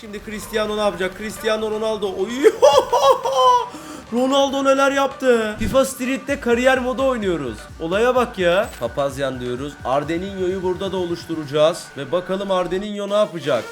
Şimdi Cristiano ne yapacak? Cristiano Ronaldo. Oy! Ronaldo neler yaptı? FIFA Street'te kariyer modu oynuyoruz. Olaya bak ya. Papazyan diyoruz. Ardeninho'yu burada da oluşturacağız. Ve bakalım Ardeninho ne yapacak?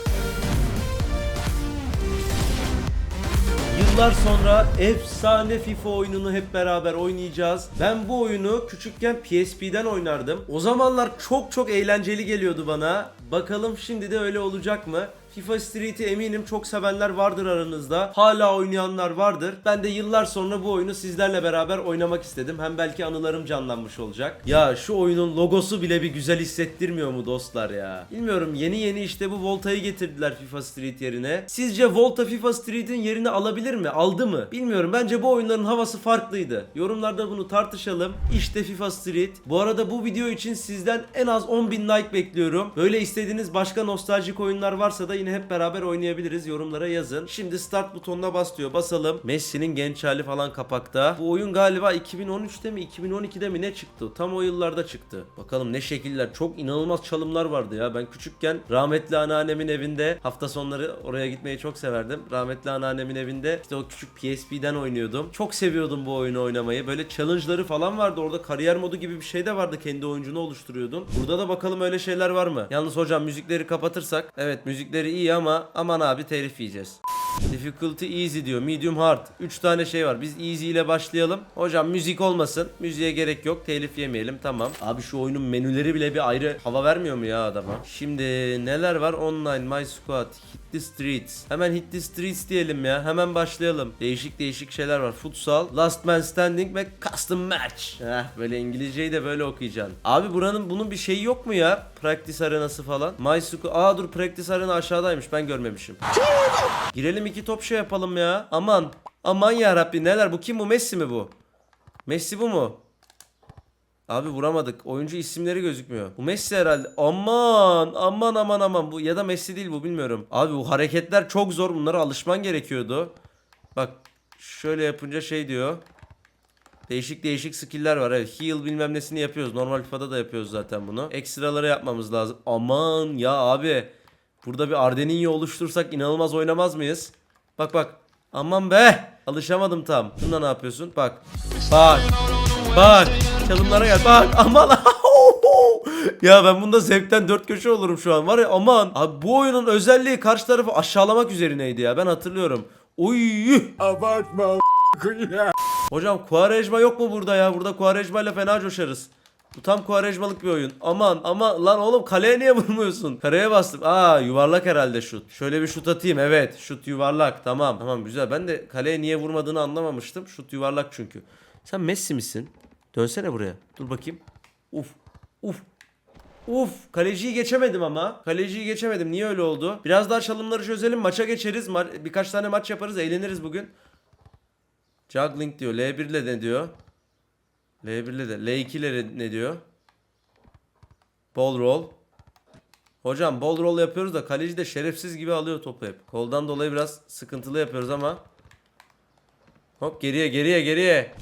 Yıllar sonra efsane FIFA oyununu hep beraber oynayacağız. Ben bu oyunu küçükken PSP'den oynardım. O zamanlar çok çok eğlenceli geliyordu bana. Bakalım şimdi de öyle olacak mı? FIFA Street'i eminim çok sevenler vardır aranızda. Hala oynayanlar vardır. Ben de yıllar sonra bu oyunu sizlerle beraber oynamak istedim. Hem belki anılarım canlanmış olacak. Ya şu oyunun logosu bile bir güzel hissettirmiyor mu dostlar ya? Bilmiyorum yeni yeni işte bu Volta'yı getirdiler FIFA Street yerine. Sizce Volta FIFA Street'in yerini alabilir mi? Aldı mı? Bilmiyorum. Bence bu oyunların havası farklıydı. Yorumlarda bunu tartışalım. İşte FIFA Street. Bu arada bu video için sizden en az 10.000 like bekliyorum. Böyle istediğiniz başka nostaljik oyunlar varsa da yine hep beraber oynayabiliriz. Yorumlara yazın. Şimdi start butonuna bas. Basalım. Messi'nin genç hali falan kapakta. Bu oyun galiba 2013'te mi 2012'de mi ne çıktı? Tam o yıllarda çıktı. Bakalım ne şekiller. Çok inanılmaz çalımlar vardı ya. Ben küçükken rahmetli anneannemin evinde hafta sonları oraya gitmeyi çok severdim. Rahmetli anneannemin evinde işte o küçük PSP'den oynuyordum. Çok seviyordum bu oyunu oynamayı. Böyle challenge'ları falan vardı. Orada kariyer modu gibi bir şey de vardı. Kendi oyuncunu oluşturuyordun. Burada da bakalım öyle şeyler var mı? Yalnız hocam müzikleri kapatırsak. Evet müzikleri iyi ama aman abi telif yiyeceğiz. Difficulty easy diyor. Medium hard. 3 tane şey var. Biz easy ile başlayalım. Hocam müzik olmasın. Müziğe gerek yok. Telif yemeyelim. Tamam. Abi şu oyunun menüleri bile bir ayrı hava vermiyor mu ya adama? Şimdi neler var? Online, My Squad, Hit the Streets. Hemen Hit the Streets diyelim ya. Hemen başlayalım. Değişik değişik şeyler var. Futsal, Last Man Standing ve Custom Match. Heh, böyle İngilizceyi de böyle okuyacaksın. Abi buranın bunun bir şeyi yok mu ya? Practice arenası falan. My Squad. Aa dur Practice arena aşağıdaymış. Ben görmemişim. Girelim iki top şey yapalım ya. Aman. Aman ya Rabbi neler bu kim bu Messi mi bu? Messi bu mu? Abi vuramadık. Oyuncu isimleri gözükmüyor. Bu Messi herhalde. Aman aman aman aman bu ya da Messi değil bu bilmiyorum. Abi bu hareketler çok zor. Bunlara alışman gerekiyordu. Bak şöyle yapınca şey diyor. Değişik değişik skill'ler var. Evet, heal bilmem nesini yapıyoruz. Normal FIFA'da da yapıyoruz zaten bunu. Ekstraları yapmamız lazım. Aman ya abi. Burada bir Ardeninho oluştursak inanılmaz oynamaz mıyız? Bak bak. Aman be. Alışamadım tam. Bunda ne yapıyorsun? Bak. Bak. Bak. Çalımlara gel. Bak. Aman. ya ben bunda zevkten dört köşe olurum şu an. Var ya aman. Abi bu oyunun özelliği karşı tarafı aşağılamak üzerineydi ya. Ben hatırlıyorum. Oy. Abartma Hocam Quaresma yok mu burada ya? Burada Quaresma ile fena coşarız. Bu tam Quaresmalık bir oyun. Aman ama lan oğlum kaleye niye vurmuyorsun? Kareye bastım. Aa yuvarlak herhalde şut. Şöyle bir şut atayım. Evet şut yuvarlak. Tamam. Tamam güzel. Ben de kaleye niye vurmadığını anlamamıştım. Şut yuvarlak çünkü. Sen Messi misin? Dönsene buraya. Dur bakayım. Uf. Uf. Uf kaleciyi geçemedim ama. Kaleciyi geçemedim. Niye öyle oldu? Biraz daha çalımları çözelim. Maça geçeriz. Ma- birkaç tane maç yaparız. Eğleniriz bugün. Juggling diyor. L1 ile ne diyor? L1 ile de. L2 ile ne diyor? Ball roll. Hocam ball roll yapıyoruz da kaleci de şerefsiz gibi alıyor topu hep. Koldan dolayı biraz sıkıntılı yapıyoruz ama. Hop geriye geriye geriye.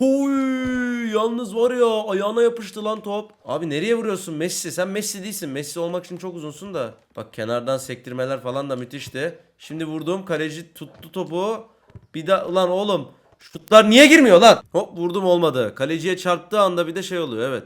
Oy, yalnız var ya ayağına yapıştı lan top. Abi nereye vuruyorsun Messi? Sen Messi değilsin. Messi olmak için çok uzunsun da. Bak kenardan sektirmeler falan da müthişti. Şimdi vurduğum kaleci tuttu topu. Bir daha ulan oğlum şutlar niye girmiyor lan? Hop vurdum olmadı. Kaleciye çarptığı anda bir de şey oluyor evet.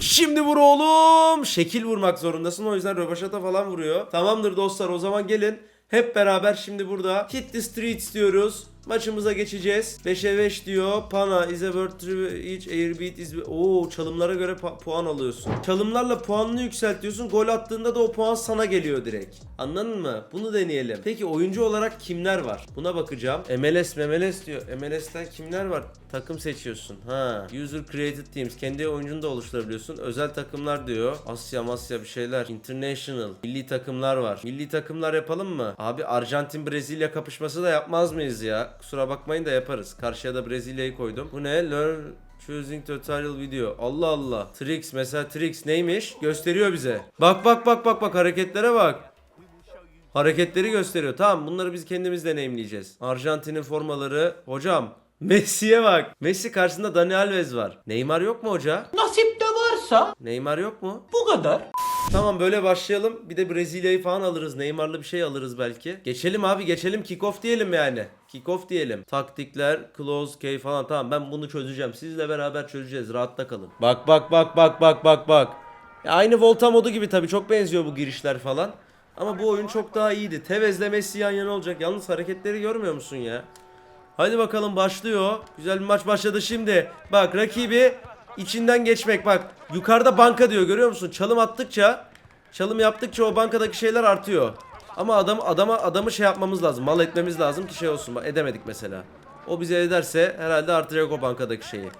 Şimdi vur oğlum. Şekil vurmak zorundasın. O yüzden rövaşata falan vuruyor. Tamamdır dostlar o zaman gelin. Hep beraber şimdi burada Hit the Streets diyoruz. Maçımıza geçeceğiz. 5'e 5 diyor. Pana is a to each airbeat is... Oo çalımlara göre puan alıyorsun. Çalımlarla puanını yükseltiyorsun. Gol attığında da o puan sana geliyor direkt. Anladın mı? Bunu deneyelim. Peki oyuncu olarak kimler var? Buna bakacağım. MLS MLS diyor. MLS'ten kimler var? Takım seçiyorsun. Ha. User created teams. Kendi oyuncunu da oluşturabiliyorsun. Özel takımlar diyor. Asya Masya bir şeyler. International. Milli takımlar var. Milli takımlar yapalım mı? Abi Arjantin Brezilya kapışması da yapmaz mıyız ya? Kusura bakmayın da yaparız. Karşıya da Brezilya'yı koydum. Bu ne? Learn Choosing tutorial video. Allah Allah. Tricks mesela tricks neymiş? Gösteriyor bize. Bak bak bak bak bak hareketlere bak. Hareketleri gösteriyor. Tamam bunları biz kendimiz deneyimleyeceğiz. Arjantin'in formaları. Hocam Messi'ye bak. Messi karşısında Dani Alves var. Neymar yok mu hoca? Nasip de varsa Neymar yok mu? bu kadar. Tamam böyle başlayalım. Bir de Brezilya'yı falan alırız. Neymar'lı bir şey alırız belki. Geçelim abi geçelim. Kick-off diyelim yani. Kick-off diyelim. Taktikler, close, key falan. Tamam ben bunu çözeceğim. Sizle beraber çözeceğiz. Rahatta kalın. Bak bak bak bak bak bak bak. Aynı Volta modu gibi tabii. Çok benziyor bu girişler falan. Ama bu oyun çok daha iyiydi. Tevez'le Messi yan yana olacak. Yalnız hareketleri görmüyor musun ya? Hadi bakalım başlıyor. Güzel bir maç başladı şimdi. Bak rakibi içinden geçmek bak. Yukarıda banka diyor görüyor musun? Çalım attıkça, çalım yaptıkça o bankadaki şeyler artıyor. Ama adam adama adamı şey yapmamız lazım. Mal etmemiz lazım ki şey olsun. Edemedik mesela. O bize ederse herhalde artıracak o bankadaki şeyi.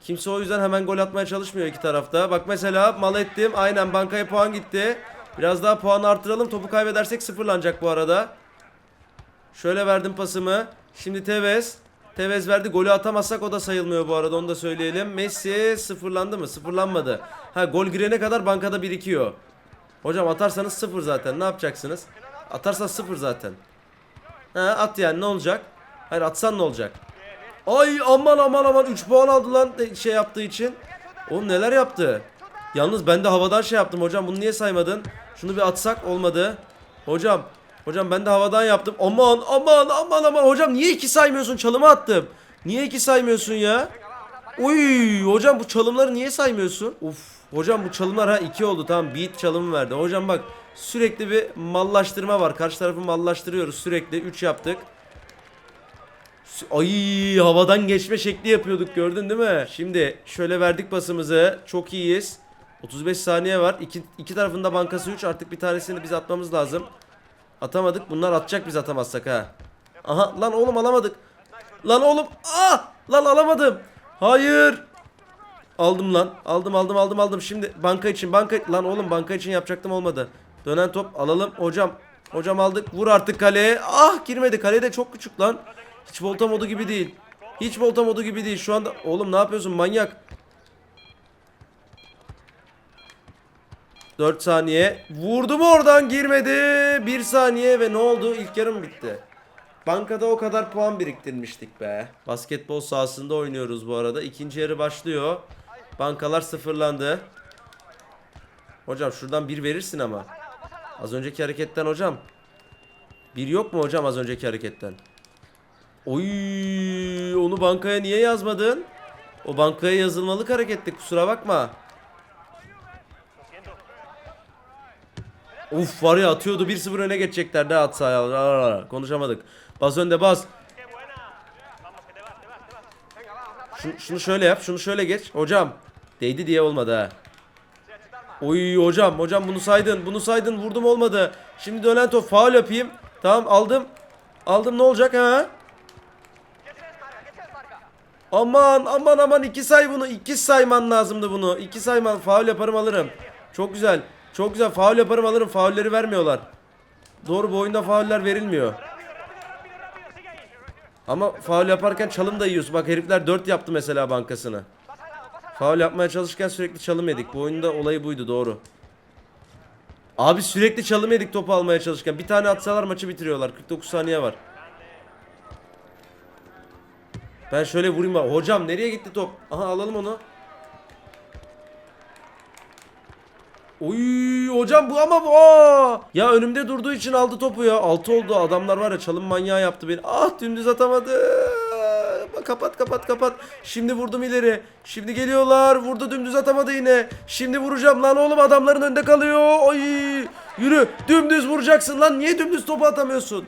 Kimse o yüzden hemen gol atmaya çalışmıyor iki tarafta. Bak mesela mal ettim. Aynen bankaya puan gitti. Biraz daha puan artıralım. Topu kaybedersek sıfırlanacak bu arada. Şöyle verdim pasımı. Şimdi Tevez. Tevez verdi. Golü atamazsak o da sayılmıyor bu arada. Onu da söyleyelim. Messi sıfırlandı mı? Sıfırlanmadı. Ha gol girene kadar bankada birikiyor. Hocam atarsanız sıfır zaten. Ne yapacaksınız? Atarsan sıfır zaten. Ha at yani ne olacak? Hayır atsan ne olacak? Ay aman aman aman 3 puan aldı lan şey yaptığı için. Oğlum neler yaptı? Yalnız ben de havadan şey yaptım hocam bunu niye saymadın? Şunu bir atsak olmadı. Hocam hocam ben de havadan yaptım. Aman aman aman aman hocam niye iki saymıyorsun? Çalımı attım. Niye iki saymıyorsun ya? Uy hocam bu çalımları niye saymıyorsun? Uf hocam bu çalımlar ha iki oldu tamam beat çalımı verdi. Hocam bak sürekli bir mallaştırma var. Karşı tarafı mallaştırıyoruz sürekli 3 yaptık. Ay havadan geçme şekli yapıyorduk gördün değil mi? Şimdi şöyle verdik pasımızı. Çok iyiyiz. 35 saniye var. İki, iki tarafında bankası 3. Artık bir tanesini biz atmamız lazım. Atamadık. Bunlar atacak biz atamazsak ha. Aha lan oğlum alamadık. Lan oğlum. Ah! Lan alamadım. Hayır. Aldım lan. Aldım aldım aldım aldım. Şimdi banka için banka lan oğlum banka için yapacaktım olmadı. Dönen top alalım. Hocam. Hocam aldık. Vur artık kaleye. Ah girmedi. Kale de çok küçük lan. Hiç volta modu gibi değil. Hiç volta modu gibi değil. Şu anda oğlum ne yapıyorsun manyak? 4 saniye. Vurdu mu oradan girmedi. 1 saniye ve ne oldu? İlk yarım bitti. Bankada o kadar puan biriktirmiştik be. Basketbol sahasında oynuyoruz bu arada. İkinci yarı başlıyor. Bankalar sıfırlandı. Hocam şuradan bir verirsin ama. Az önceki hareketten hocam. Bir yok mu hocam az önceki hareketten? Oy, onu bankaya niye yazmadın? O bankaya yazılmalık hareketti kusura bakma. Uf var ya atıyordu 1-0 öne geçecekler de atsa ya. Konuşamadık. Bas önde bas. Şunu, şöyle yap şunu şöyle geç. Hocam değdi diye olmadı ha. Oy hocam hocam bunu saydın bunu saydın vurdum olmadı. Şimdi dönen top faul yapayım. Tamam aldım. Aldım ne olacak ha? Aman aman aman iki say bunu. iki sayman lazımdı bunu. iki sayman faul yaparım alırım. Çok güzel. Çok güzel faul yaparım alırım. Faulleri vermiyorlar. Doğru bu oyunda fauller verilmiyor. Ama faul yaparken çalım da yiyorsun. Bak herifler 4 yaptı mesela bankasını. Faul yapmaya çalışırken sürekli çalım yedik. Bu oyunda olayı buydu doğru. Abi sürekli çalım yedik topu almaya çalışırken. Bir tane atsalar maçı bitiriyorlar. 49 saniye var. Ben şöyle vurayım bak. Hocam nereye gitti top? Aha alalım onu. Oy hocam bu ama bu. Aa! Ya önümde durduğu için aldı topu ya. Altı oldu. Adamlar var ya çalım manyağı yaptı beni. Ah dümdüz atamadı. Kapat kapat kapat. Şimdi vurdum ileri. Şimdi geliyorlar. Vurdu dümdüz atamadı yine. Şimdi vuracağım lan oğlum adamların önünde kalıyor. Ay yürü. Dümdüz vuracaksın lan. Niye dümdüz topu atamıyorsun?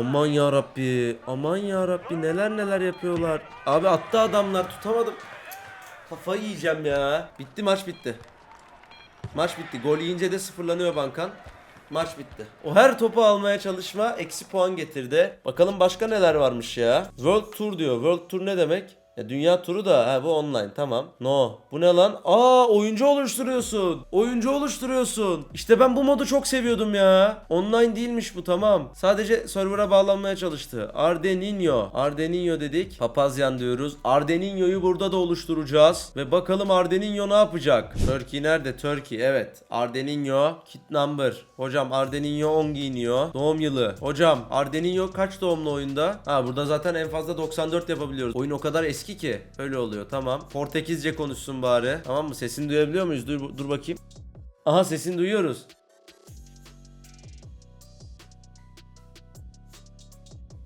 Aman ya Rabbi. Aman ya Rabbi neler neler yapıyorlar. Abi attı adamlar tutamadım. Kafayı yiyeceğim ya. Bitti maç bitti. Maç bitti. Gol yiyince de sıfırlanıyor bankan. Maç bitti. O her topu almaya çalışma eksi puan getirdi. Bakalım başka neler varmış ya. World Tour diyor. World Tour ne demek? Ya dünya turu da ha bu online tamam. No. Bu ne lan? Aa oyuncu oluşturuyorsun. Oyuncu oluşturuyorsun. İşte ben bu modu çok seviyordum ya. Online değilmiş bu tamam. Sadece server'a bağlanmaya çalıştı. Ardeninho. Ardeninho dedik. Papazyan diyoruz. Ardeninho'yu burada da oluşturacağız. Ve bakalım Ardeninho ne yapacak? Turkey nerede? Turkey evet. Ardeninho. Kit number. Hocam Ardeninho 10 giyiniyor. Doğum yılı. Hocam Ardeninho kaç doğumlu oyunda? Ha burada zaten en fazla 94 yapabiliyoruz. Oyun o kadar eski ki. Öyle oluyor tamam. Portekizce konuşsun bari. Tamam mı? Sesini duyabiliyor muyuz? Dur, dur bakayım. Aha sesini duyuyoruz.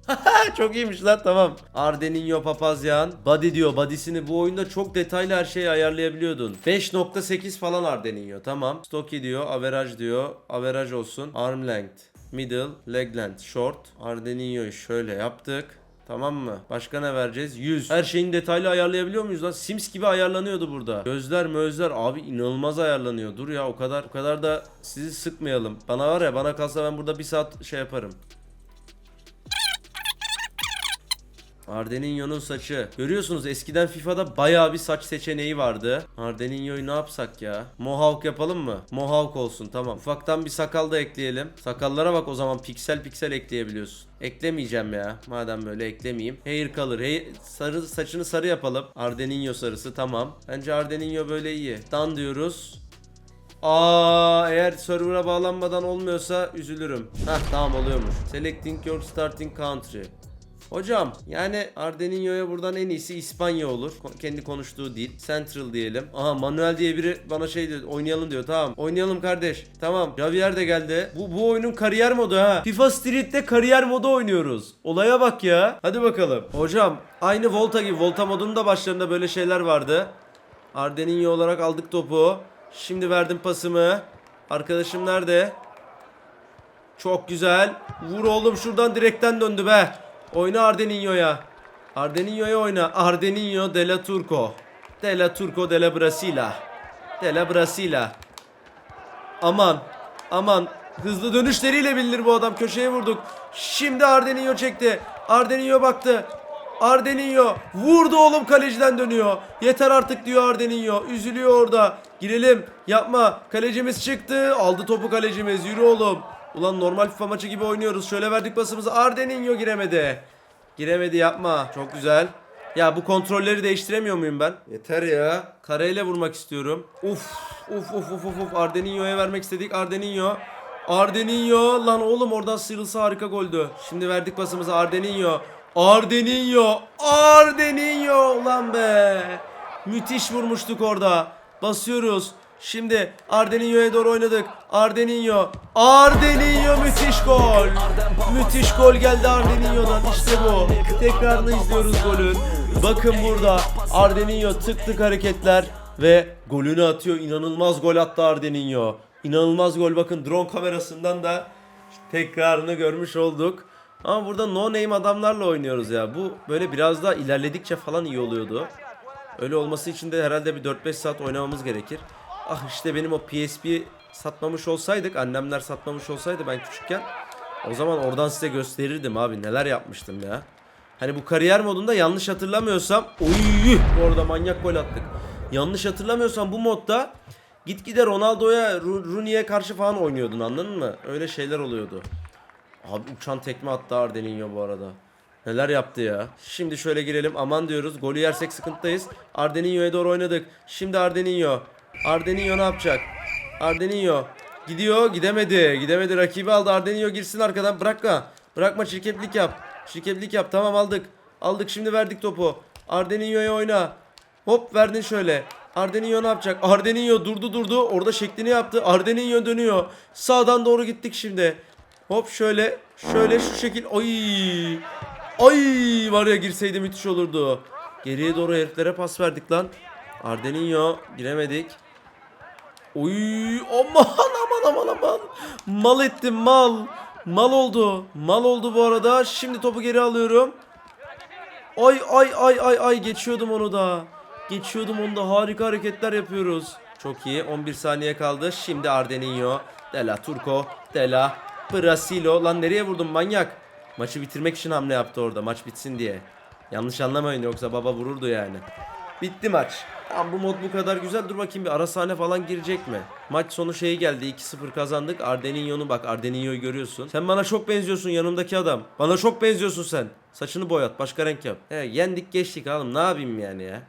çok iyiymiş lan tamam. Ardeninho Papazyan. Body diyor. Body'sini bu oyunda çok detaylı her şeyi ayarlayabiliyordun. 5.8 falan Ardeninho tamam. Stocky diyor. Average diyor. Average olsun. Arm length. Middle. Leg length. Short. Ardeninho'yu şöyle yaptık. Tamam mı? Başka ne vereceğiz? 100. Her şeyin detaylı ayarlayabiliyor muyuz lan? Sims gibi ayarlanıyordu burada. Gözler mözler abi inanılmaz ayarlanıyor. Dur ya o kadar o kadar da sizi sıkmayalım. Bana var ya bana kalsa ben burada bir saat şey yaparım. Ardeninho'nun saçı. Görüyorsunuz eskiden FIFA'da bayağı bir saç seçeneği vardı. Ardeninho'yu ne yapsak ya? Mohawk yapalım mı? Mohawk olsun tamam. Ufaktan bir sakal da ekleyelim. Sakallara bak o zaman piksel piksel ekleyebiliyorsun. Eklemeyeceğim ya. Madem böyle eklemeyeyim. Hair color. Hair, sarı saçını sarı yapalım. Ardeninho sarısı tamam. Bence Ardeninho böyle iyi. Dan diyoruz. Aa eğer server'a bağlanmadan olmuyorsa üzülürüm. Heh tamam oluyormuş. Selecting your starting country. Hocam yani Ardeninho'ya buradan en iyisi İspanya olur. Ko- kendi konuştuğu dil. Central diyelim. Aha Manuel diye biri bana şey diyor. Oynayalım diyor. Tamam. Oynayalım kardeş. Tamam. Javier de geldi. Bu bu oyunun kariyer modu ha. FIFA Street'te kariyer modu oynuyoruz. Olaya bak ya. Hadi bakalım. Hocam aynı Volta gibi. Volta modunun da başlarında böyle şeyler vardı. Ardeninho olarak aldık topu. Şimdi verdim pasımı. Arkadaşım nerede? Çok güzel. Vur oğlum şuradan direkten döndü be. Oyna Ardeninho'ya. Ardeninho'ya oyna. Ardeninho de la Turco. De la Turco de la Brasila. De la Brasila. Aman. Aman. Hızlı dönüşleriyle bilinir bu adam. Köşeye vurduk. Şimdi Ardeninho çekti. Ardeninho baktı. Ardeninho vurdu oğlum kaleciden dönüyor. Yeter artık diyor Ardeninho. Üzülüyor orada. Girelim. Yapma. Kalecimiz çıktı. Aldı topu kalecimiz. Yürü oğlum. Ulan normal FIFA maçı gibi oynuyoruz. Şöyle verdik pasımızı. Ardeninho giremedi. Giremedi yapma. Çok güzel. Ya bu kontrolleri değiştiremiyor muyum ben? Yeter ya. Kareyle vurmak istiyorum. Uf. Uf uf uf uf. uf. Ardeninho'ya vermek istedik. Ardeninho. Ardeninho. Lan oğlum oradan sıyrılsa harika goldü. Şimdi verdik pasımızı Ardeninho. Ardeninho. Ardeninho. Ulan be. Müthiş vurmuştuk orada. Basıyoruz. Şimdi Ardeninho'ya doğru oynadık. Ardeninho. Ardeninho müthiş gol. Müthiş gol geldi Ardeninho'dan. İşte bu. Tekrarını izliyoruz golün. Bakın burada Ardeninho tık tık hareketler ve golünü atıyor. İnanılmaz gol attı Ardeninho. İnanılmaz gol. Bakın drone kamerasından da tekrarını görmüş olduk. Ama burada no name adamlarla oynuyoruz ya. Bu böyle biraz daha ilerledikçe falan iyi oluyordu. Öyle olması için de herhalde bir 4-5 saat oynamamız gerekir. Ah işte benim o PSP satmamış olsaydık, annemler satmamış olsaydı ben küçükken o zaman oradan size gösterirdim abi neler yapmıştım ya. Hani bu kariyer modunda yanlış hatırlamıyorsam oy orada manyak gol attık. Yanlış hatırlamıyorsam bu modda gitgide Ronaldo'ya, Rooney'e karşı falan oynuyordun anladın mı? Öyle şeyler oluyordu. Abi uçan tekme attı Ardeninho bu arada. Neler yaptı ya. Şimdi şöyle girelim. Aman diyoruz. Golü yersek sıkıntıdayız. Ardeninho'ya doğru oynadık. Şimdi Ardeninho. Ardeninho ne yapacak? Ardeninho. Gidiyor. Gidemedi. Gidemedi. Rakibi aldı. Ardeninho girsin arkadan. Bırakma. Bırakma. Çirkeflik yap. Çirkeflik yap. Tamam aldık. Aldık. Şimdi verdik topu. Ardeninho'ya oyna. Hop verdin şöyle. Ardeninho ne yapacak? Ardeninho durdu durdu. Orada şeklini yaptı. Ardeninho dönüyor. Sağdan doğru gittik şimdi. Hop şöyle. Şöyle şu şekil. Ay. Ay var ya girseydi müthiş olurdu. Geriye doğru heriflere pas verdik lan. Ardeninho giremedik. Oy aman aman aman aman. Mal ettim mal. Mal oldu. Mal oldu bu arada. Şimdi topu geri alıyorum. Ay ay ay ay ay geçiyordum onu da. Geçiyordum onu da harika hareketler yapıyoruz. Çok iyi 11 saniye kaldı. Şimdi Ardeninho. Dela Turco. Dela Brasilo. Lan nereye vurdun manyak? Maçı bitirmek için hamle yaptı orada maç bitsin diye. Yanlış anlamayın yoksa baba vururdu yani. Bitti maç. Tamam bu mod bu kadar güzel. Dur bakayım bir ara sahne falan girecek mi? Maç sonu şeyi geldi. 2-0 kazandık. Ardeninho'nu bak. Ardeninho'yu görüyorsun. Sen bana çok benziyorsun yanımdaki adam. Bana çok benziyorsun sen. Saçını boyat. Başka renk yap. He, yendik geçtik oğlum. Ne yapayım yani ya?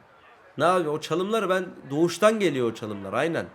Ne yapayım? O çalımlar ben doğuştan geliyor o çalımlar. Aynen.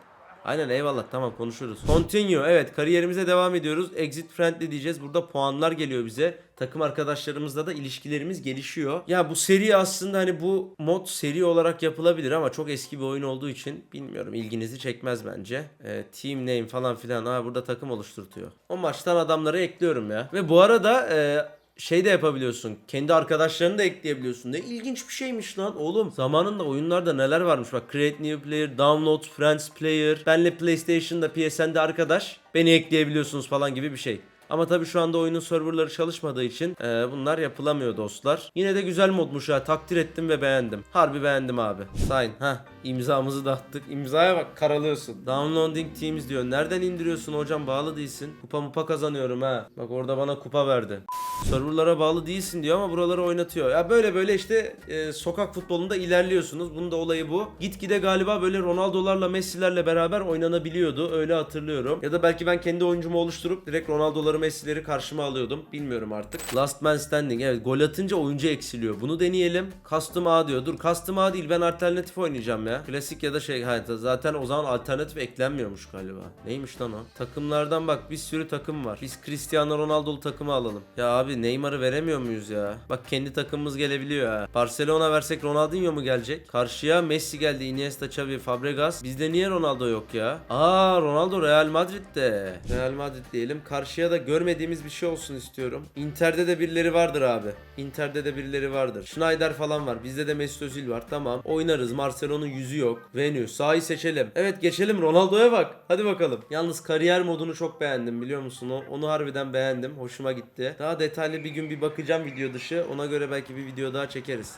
Aynen eyvallah tamam konuşuruz. Continue evet kariyerimize devam ediyoruz. Exit friendly diyeceğiz. Burada puanlar geliyor bize. Takım arkadaşlarımızla da ilişkilerimiz gelişiyor. Ya bu seri aslında hani bu mod seri olarak yapılabilir ama çok eski bir oyun olduğu için bilmiyorum ilginizi çekmez bence. Ee, team name falan filan ha burada takım oluşturtuyor. O maçtan adamları ekliyorum ya. Ve bu arada e, şey de yapabiliyorsun. Kendi arkadaşlarını da ekleyebiliyorsun. Ne ilginç bir şeymiş lan oğlum. Zamanında oyunlarda neler varmış bak. Create new player, download, friends player. Benle PlayStation'da, PSN'de arkadaş. Beni ekleyebiliyorsunuz falan gibi bir şey. Ama tabii şu anda oyunun serverları çalışmadığı için e, bunlar yapılamıyor dostlar. Yine de güzel modmuş ha. Takdir ettim ve beğendim. Harbi beğendim abi. Sign. ha imzamızı da attık. İmzaya bak karalıyorsun. Downloading Teams diyor. Nereden indiriyorsun hocam? Bağlı değilsin. Kupa mupa kazanıyorum ha. Bak orada bana kupa verdi. Serverlara bağlı değilsin diyor ama buraları oynatıyor. Ya böyle böyle işte e, sokak futbolunda ilerliyorsunuz. Bunun da olayı bu. Gitgide galiba böyle Ronaldo'larla Messi'lerle beraber oynanabiliyordu. Öyle hatırlıyorum. Ya da belki ben kendi oyuncumu oluşturup direkt Ronaldo'ları Messi'leri karşıma alıyordum. Bilmiyorum artık. Last Man Standing. Evet gol atınca oyuncu eksiliyor. Bunu deneyelim. Custom A diyor. Dur Custom A değil ben alternatif oynayacağım ya. Klasik ya da şey ha, zaten o zaman alternatif eklenmiyormuş galiba. Neymiş lan o? Takımlardan bak bir sürü takım var. Biz Cristiano Ronaldo'lu takımı alalım. Ya abi Neymar'ı veremiyor muyuz ya? Bak kendi takımımız gelebiliyor ha. Barcelona versek Ronaldinho mu gelecek? Karşıya Messi geldi, Iniesta, Xavi, Fabregas. Bizde niye Ronaldo yok ya? Aa Ronaldo Real Madrid'de. Real Madrid diyelim. Karşıya da görmediğimiz bir şey olsun istiyorum. Inter'de de birileri vardır abi. Inter'de de birileri vardır. Schneider falan var. Bizde de Mesut Özil var. Tamam. Oynarız. Marcelo'nun yüzü yok. Venue. Sahayı seçelim. Evet geçelim. Ronaldo'ya bak. Hadi bakalım. Yalnız kariyer modunu çok beğendim biliyor musun? O- Onu harbiden beğendim. Hoşuma gitti. Daha detaylı bir gün bir bakacağım video dışı. Ona göre belki bir video daha çekeriz.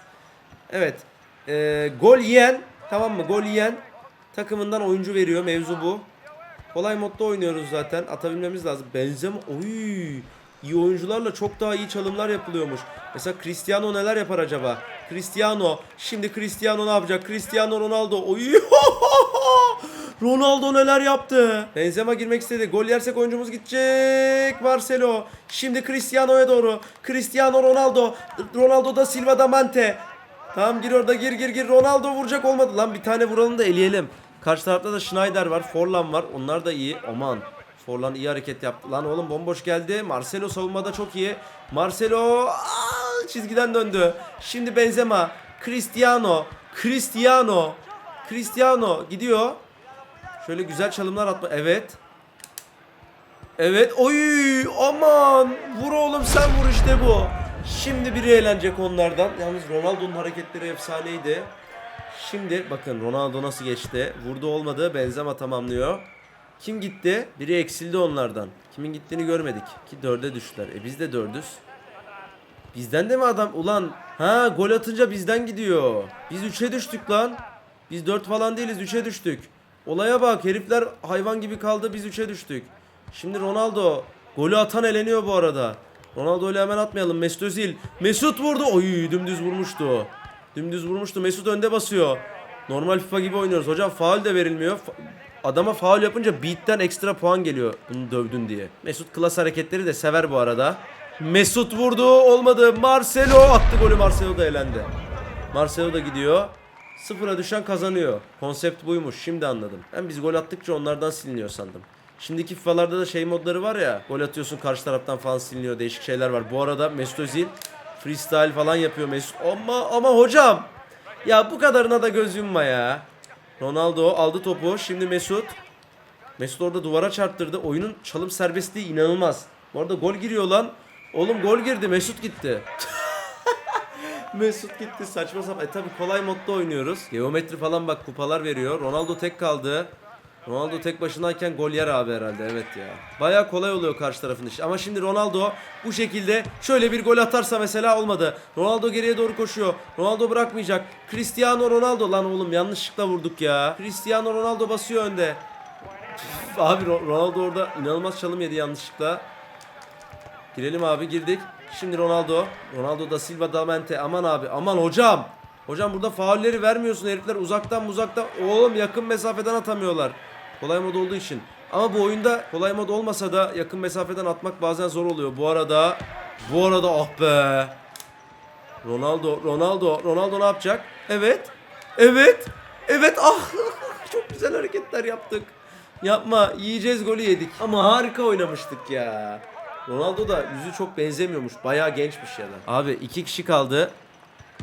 Evet. Ee, gol yiyen tamam mı? Gol yiyen takımından oyuncu veriyor. Mevzu bu. Kolay modda oynuyoruz zaten. Atabilmemiz lazım. Benzema oy. İyi oyuncularla çok daha iyi çalımlar yapılıyormuş. Mesela Cristiano neler yapar acaba? Cristiano. Şimdi Cristiano ne yapacak? Cristiano Ronaldo. Oy. Ronaldo neler yaptı? Benzema girmek istedi. Gol yersek oyuncumuz gidecek. Marcelo. Şimdi Cristiano'ya doğru. Cristiano Ronaldo. Ronaldo da Silva da Mante. Tamam gir orada gir gir gir. Ronaldo vuracak olmadı. Lan bir tane vuralım da eleyelim. Karşı tarafta da Schneider var. Forlan var. Onlar da iyi. Aman. Forlan iyi hareket yaptı. Lan oğlum bomboş geldi. Marcelo savunmada çok iyi. Marcelo aa, çizgiden döndü. Şimdi Benzema. Cristiano. Cristiano. Cristiano gidiyor. Şöyle güzel çalımlar atma. Evet. Evet. Oy aman. Vur oğlum sen vur işte bu. Şimdi biri eğlenecek onlardan. Yalnız Ronaldo'nun hareketleri efsaneydi. Şimdi bakın Ronaldo nasıl geçti. Vurdu olmadı. Benzema tamamlıyor. Kim gitti? Biri eksildi onlardan. Kimin gittiğini görmedik. Ki dörde düştüler. E biz de dördüz. Bizden de mi adam? Ulan ha gol atınca bizden gidiyor. Biz 3'e düştük lan. Biz 4 falan değiliz 3'e düştük. Olaya bak herifler hayvan gibi kaldı biz 3'e düştük. Şimdi Ronaldo. Golü atan eleniyor bu arada. Ronaldo ile hemen atmayalım. Mesut Özil. Mesut vurdu. Oy dümdüz vurmuştu. Dümdüz vurmuştu. Mesut önde basıyor. Normal FIFA gibi oynuyoruz. Hocam faul de verilmiyor. Adama faul yapınca beat'ten ekstra puan geliyor. Bunu dövdün diye. Mesut klas hareketleri de sever bu arada. Mesut vurdu. Olmadı. Marcelo attı golü. Marcelo da elendi. Marcelo da gidiyor. Sıfıra düşen kazanıyor. Konsept buymuş. Şimdi anladım. Ben biz gol attıkça onlardan siliniyor sandım. Şimdiki FIFA'larda da şey modları var ya. Gol atıyorsun karşı taraftan falan siliniyor. Değişik şeyler var. Bu arada Mesut Özil freestyle falan yapıyor Mesut. Ama ama hocam. Ya bu kadarına da göz yumma ya. Ronaldo aldı topu. Şimdi Mesut. Mesut orada duvara çarptırdı. Oyunun çalım serbestliği inanılmaz. Bu arada gol giriyor lan. Oğlum gol girdi. Mesut gitti. Mesut gitti saçma sapan. E tabi kolay modda oynuyoruz. Geometri falan bak kupalar veriyor. Ronaldo tek kaldı. Ronaldo tek başınayken gol yer abi herhalde evet ya. Baya kolay oluyor karşı tarafın işi. Ama şimdi Ronaldo bu şekilde şöyle bir gol atarsa mesela olmadı. Ronaldo geriye doğru koşuyor. Ronaldo bırakmayacak. Cristiano Ronaldo lan oğlum yanlışlıkla vurduk ya. Cristiano Ronaldo basıyor önde. Üf, Abi Ro- Ronaldo orada inanılmaz çalım yedi yanlışlıkla. Girelim abi girdik. Şimdi Ronaldo. Ronaldo da Silva da Mente. Aman abi aman hocam. Hocam burada faulleri vermiyorsun herifler uzaktan uzaktan. Oğlum yakın mesafeden atamıyorlar. Kolay mod olduğu için. Ama bu oyunda kolay mod olmasa da yakın mesafeden atmak bazen zor oluyor. Bu arada bu arada ah be. Ronaldo, Ronaldo, Ronaldo ne yapacak? Evet. Evet. Evet. Ah. Çok güzel hareketler yaptık. Yapma. Yiyeceğiz golü yedik. Ama harika oynamıştık ya. Ronaldo da yüzü çok benzemiyormuş. Bayağı gençmiş ya da. Abi iki kişi kaldı.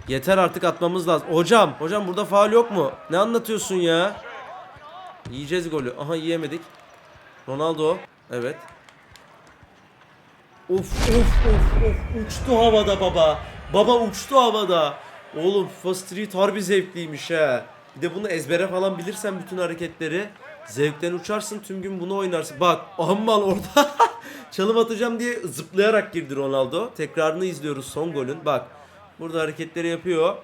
Yeter artık atmamız lazım. Hocam, hocam burada faul yok mu? Ne anlatıyorsun ya? Yiyeceğiz golü. Aha yiyemedik. Ronaldo. Evet. Of of of of uçtu havada baba. Baba uçtu havada. Oğlum FIFA Street harbi zevkliymiş ha. Bir de bunu ezbere falan bilirsen bütün hareketleri zevkten uçarsın tüm gün bunu oynarsın. Bak aman orada çalım atacağım diye zıplayarak girdi Ronaldo. Tekrarını izliyoruz son golün. Bak burada hareketleri yapıyor.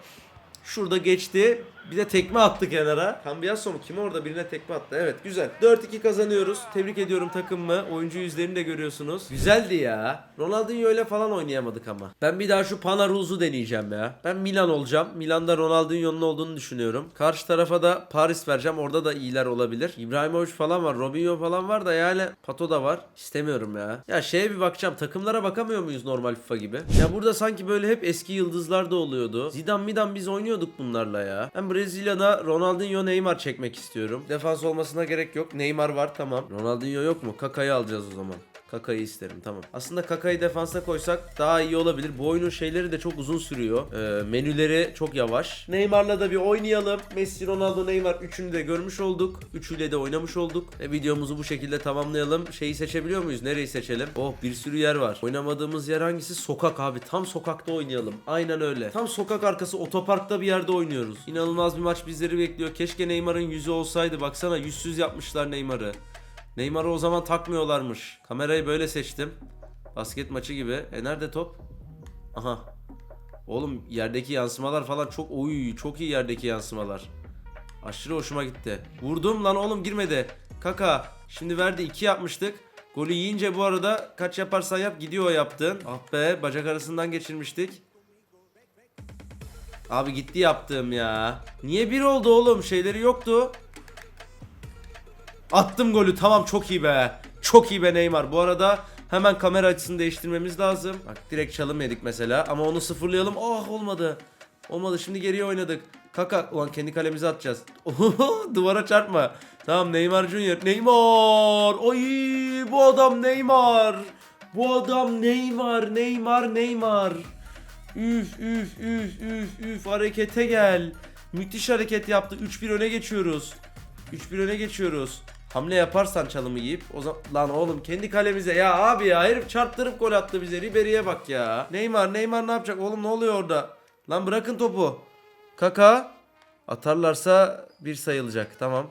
Şurada geçti. Bir de tekme attı kenara. Cambiasso mu? Kim orada? Birine tekme attı. Evet güzel. 4-2 kazanıyoruz. Tebrik ediyorum takımımı. Oyuncu yüzlerini de görüyorsunuz. Güzeldi ya. Ronaldinho ile falan oynayamadık ama. Ben bir daha şu Panaruz'u deneyeceğim ya. Ben Milan olacağım. Milan'da Ronaldinho'nun olduğunu düşünüyorum. Karşı tarafa da Paris vereceğim. Orada da iyiler olabilir. İbrahimovic falan var. Robinho falan var da yani Pato da var. İstemiyorum ya. Ya şeye bir bakacağım. Takımlara bakamıyor muyuz normal FIFA gibi? Ya burada sanki böyle hep eski yıldızlar da oluyordu. Zidane Midan biz oynuyorduk bunlarla ya. Ben Brezilya'da Ronaldinho Neymar çekmek istiyorum. Defans olmasına gerek yok. Neymar var tamam. Ronaldinho yok mu? Kaka'yı alacağız o zaman. Kaka'yı isterim tamam. Aslında Kaka'yı defansa koysak daha iyi olabilir. Bu oyunun şeyleri de çok uzun sürüyor. Ee, menüleri çok yavaş. Neymar'la da bir oynayalım. Messi, Ronaldo, Neymar üçünü de görmüş olduk. Üçüyle de oynamış olduk. Ve videomuzu bu şekilde tamamlayalım. Şeyi seçebiliyor muyuz? Nereyi seçelim? Oh bir sürü yer var. Oynamadığımız yer hangisi? Sokak abi. Tam sokakta oynayalım. Aynen öyle. Tam sokak arkası otoparkta bir yerde oynuyoruz. İnanılmaz bir maç bizleri bekliyor. Keşke Neymar'ın yüzü olsaydı. Baksana yüzsüz yapmışlar Neymar'ı. Neymar'ı o zaman takmıyorlarmış. Kamerayı böyle seçtim. Basket maçı gibi. E nerede top? Aha. Oğlum yerdeki yansımalar falan çok oy çok iyi yerdeki yansımalar. Aşırı hoşuma gitti. Vurdum lan oğlum girmedi. Kaka. Şimdi verdi 2 yapmıştık. Golü yiyince bu arada kaç yaparsan yap gidiyor o yaptığın. Ah be bacak arasından geçirmiştik. Abi gitti yaptığım ya. Niye bir oldu oğlum? Şeyleri yoktu. Attım golü tamam çok iyi be. Çok iyi be Neymar. Bu arada hemen kamera açısını değiştirmemiz lazım. Bak direkt çalım mesela ama onu sıfırlayalım. Oh olmadı. Olmadı şimdi geriye oynadık. Kaka ulan kendi kalemize atacağız. Duvara çarpma. Tamam Neymar Junior. Neymar. Oy bu adam Neymar. Bu adam Neymar. Neymar Neymar. Üf üf üf üf üf harekete gel. Müthiş hareket yaptı. 3-1 öne geçiyoruz. 3-1 öne geçiyoruz. Hamle yaparsan çalımı yiyip o zaman lan oğlum kendi kalemize ya abi ya herif çarptırıp gol attı bize Ribery'e bak ya. Neymar Neymar ne yapacak oğlum ne oluyor orada? Lan bırakın topu. Kaka atarlarsa bir sayılacak tamam.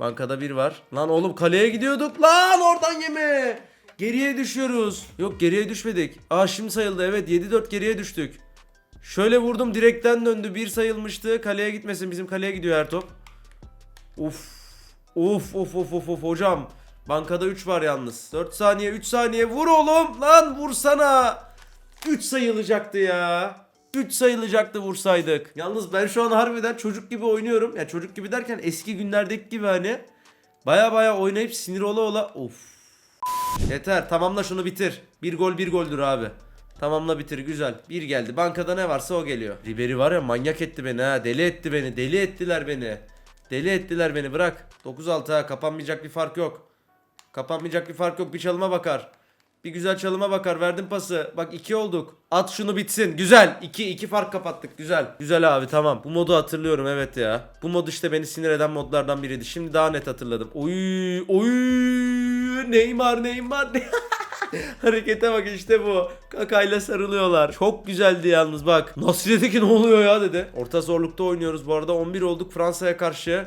Bankada bir var. Lan oğlum kaleye gidiyorduk lan oradan yeme. Geriye düşüyoruz. Yok geriye düşmedik. Aa şimdi sayıldı evet 7-4 geriye düştük. Şöyle vurdum direkten döndü bir sayılmıştı. Kaleye gitmesin bizim kaleye gidiyor her top. Uf. Uf uf uf uf uf hocam. Bankada 3 var yalnız. 4 saniye 3 saniye vur oğlum. Lan vursana. 3 sayılacaktı ya. 3 sayılacaktı vursaydık. Yalnız ben şu an harbiden çocuk gibi oynuyorum. Ya çocuk gibi derken eski günlerdeki gibi hani. Baya baya oynayıp sinir ola ola. Of. Yeter tamamla şunu bitir. Bir gol bir goldür abi. Tamamla bitir güzel. Bir geldi. Bankada ne varsa o geliyor. Ribery var ya manyak etti beni ha. Deli etti beni. Deli ettiler beni. Deli ettiler beni bırak. 9-6 ha kapanmayacak bir fark yok. Kapanmayacak bir fark yok. Bir çalıma bakar. Bir güzel çalıma bakar. Verdim pası. Bak 2 olduk. At şunu bitsin. Güzel. 2 2 fark kapattık. Güzel. Güzel abi tamam. Bu modu hatırlıyorum evet ya. Bu mod işte beni sinir eden modlardan biriydi. Şimdi daha net hatırladım. Oy oy Neymar Neymar. Harekete bak işte bu. Kakayla sarılıyorlar. Çok güzeldi yalnız bak. Nasıl dedi ne oluyor ya dedi. Orta zorlukta oynuyoruz bu arada. 11 olduk Fransa'ya karşı.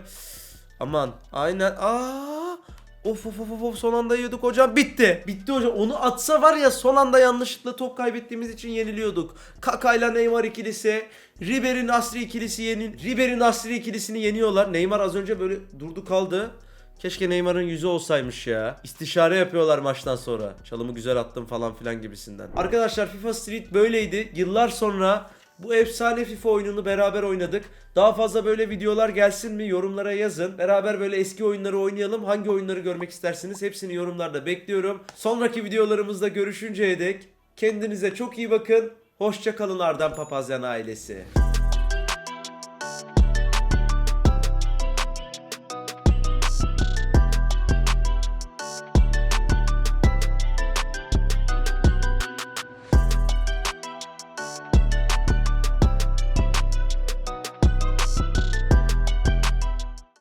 Aman. Aynen. Aa! Of of of of, son anda yiyorduk hocam. Bitti. Bitti hocam. Onu atsa var ya son anda yanlışlıkla top kaybettiğimiz için yeniliyorduk. Kaka'yla Neymar ikilisi. Ribery Nasri ikilisi yenin. Ribery Nasri ikilisini yeniyorlar. Neymar az önce böyle durdu kaldı. Keşke Neymar'ın yüzü olsaymış ya. İstişare yapıyorlar maçtan sonra. Çalımı güzel attım falan filan gibisinden. Arkadaşlar FIFA Street böyleydi. Yıllar sonra bu efsane FIFA oyununu beraber oynadık. Daha fazla böyle videolar gelsin mi yorumlara yazın. Beraber böyle eski oyunları oynayalım. Hangi oyunları görmek istersiniz hepsini yorumlarda bekliyorum. Sonraki videolarımızda görüşünceye dek kendinize çok iyi bakın. Hoşçakalın Ardan Papazyan ailesi.